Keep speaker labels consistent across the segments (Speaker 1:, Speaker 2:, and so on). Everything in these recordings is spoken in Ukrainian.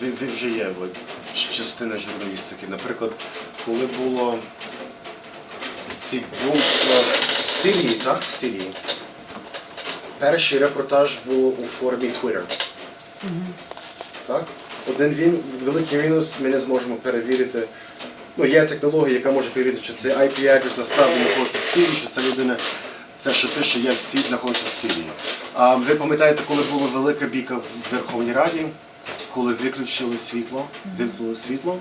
Speaker 1: ви, ви вже є частина журналістики. Наприклад, коли було ці е, в Сирії, так? В Сирії. Перший репортаж було у формі Twitter. Так? Один він, великий мінус, ми не зможемо перевірити. Ну, є технологія, яка може перевірити, що цей IP-адрес насправді знаходиться в Сирії, що ця людина, це що пише, є в Сирії, знаходиться в Сирії. А ви пам'ятаєте, коли була велика бійка в Верховній Раді, коли виключили світло, вимкнули світло?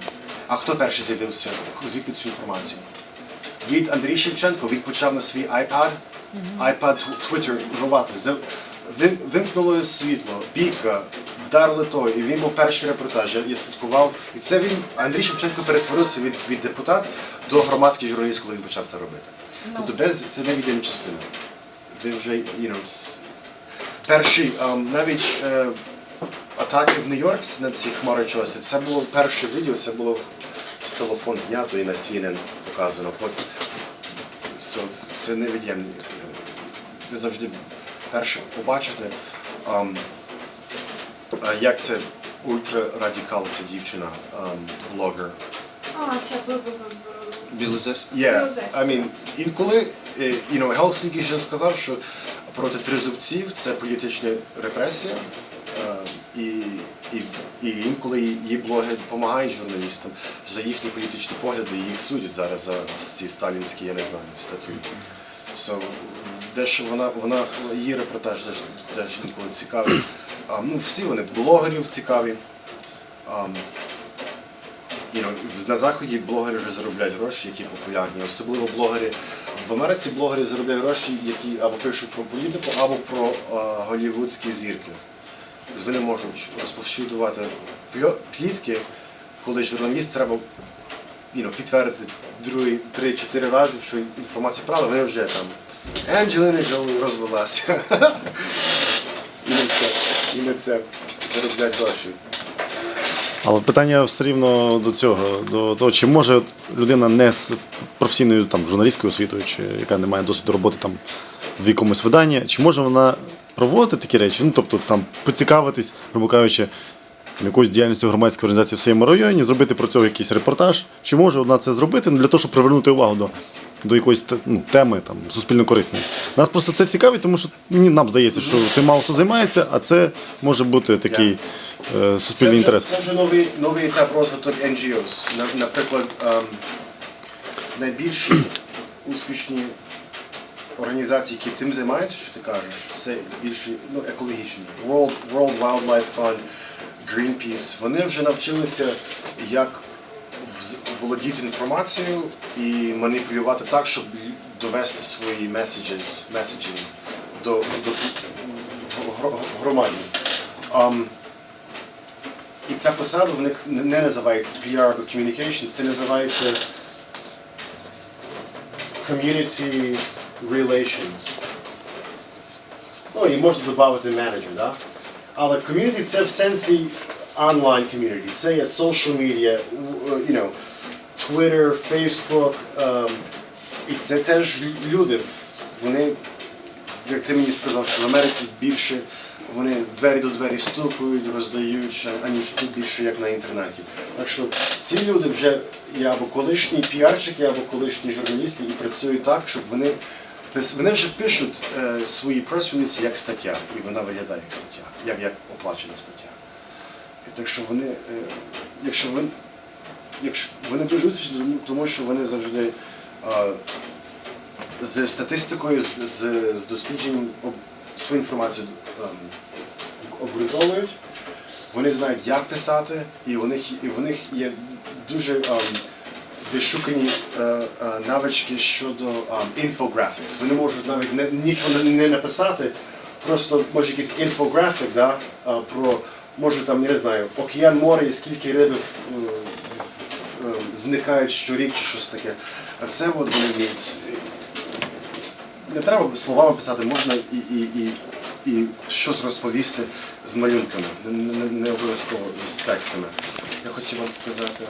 Speaker 1: А хто перший з'явився? Звідки цю інформацію? Від Андрій Шевченко він почав на свій iPad, iPad Twitter рвати. За- Вим, вимкнуло світло, бійка, вдарили той, і він був перший репортаж. Я, я слідкував. І це він, Андрій Шевченко перетворився від, від депутат до громадський журналіст, коли він почав це робити. Тобто без це невід'ємна частина. Ви вже you know, перший, ем, навіть е, атаки в Нью-Йорк на ці хмари чогось, це було перше відео, це було з телефон знято і на CNN показано. Це- це невід'ємні. Ви завжди перше побачите, як це ультрарадикал, ця дівчина, блогер.
Speaker 2: А, б-
Speaker 3: Білозерська.
Speaker 1: Yeah,
Speaker 2: Білозерська.
Speaker 1: I mean, інколи е, you know, Гелсінкі вже сказав, що проти тризубців це політична репресія, е, і, і, і інколи її блоги допомагають журналістам за їхні політичні погляди, і їх судять зараз за ці сталінські, я не знаю, статті. So, дещо вона, вона її репортаж теж, теж інколи цікавий. А, ну, всі вони блогерів цікаві. You know, на заході блогери вже заробляють гроші, які популярні. Особливо блогери в Америці блогери заробляють гроші, які або пишуть про політику, або про е, голівудські зірки. Вони можуть розповсюдувати плітки, коли журналіст треба you know, підтвердити другий, три-чотири рази, що інформація правда, вони вже там. Анджеліна Джолі розвелася. І на це, і на це заробляють гроші.
Speaker 4: Але питання все рівно до цього, до того, чи може людина не з професійною там, журналістською освітою, чи яка не має досвіду роботи там, в якомусь виданні, чи може вона проводити такі речі, ну тобто там поцікавитись, грубо кажучи, якоюсь діяльністю громадської організації в своєму районі, зробити про це якийсь репортаж, чи може вона це зробити ну, для того, щоб привернути увагу до, до якоїсь ну, теми там, суспільно корисної. Нас просто це цікавить, тому що мені нам здається, що цим мало хто займається, а це може бути такий е, суспільний
Speaker 1: вже,
Speaker 4: інтерес.
Speaker 1: Це вже новий, новий етап розвитку NGOs. Наприклад, ем, найбільші успішні організації, які тим займаються, що ти кажеш, це більше ну, екологічні. World, World Wildlife Fund, Greenpeace. Вони вже навчилися, як володіти інформацією і маніпулювати так, щоб довести свої messages, messaging до, до громаді. Ем, і ця посада в них не називається PR або communication, це називається community relations. Ну, і можна додати менеджер, да? Але community це в сенсі онлайн community. Це є social media, у- you know, Twitter, Facebook. ем, і це теж люди. Вони як ти мені сказав, що в Америці більше вони двері до двері стукають, роздають, аніж тут більше як на інтернеті. Так що ці люди вже є або колишні піарчики, або колишні журналісти і працюють так, щоб вони пис- вони вже пишуть е, свої прес-релізи як стаття, і вона виглядає як стаття, як, як оплачена стаття. І так що вони, е, якщо вони, якщо вони дуже успішні, тому- що вони завжди. е, з статистикою, з, з, з дослідженням свою інформацію ем, обґрунтовують. Вони знають, як писати, і у них, і в них є дуже вишукані е, е, навички щодо infographics. Вони можуть навіть не, нічого не, написати, просто може якийсь інфографік, да, про може там, не знаю, океан море і скільки риби в, в- в- е, зникають щорік чи щось таке. А це от вони вміють не треба словами писати, можна і, і, і, і щось розповісти з малюнками, не, не, не обов'язково з текстами. Я хотів вам показати.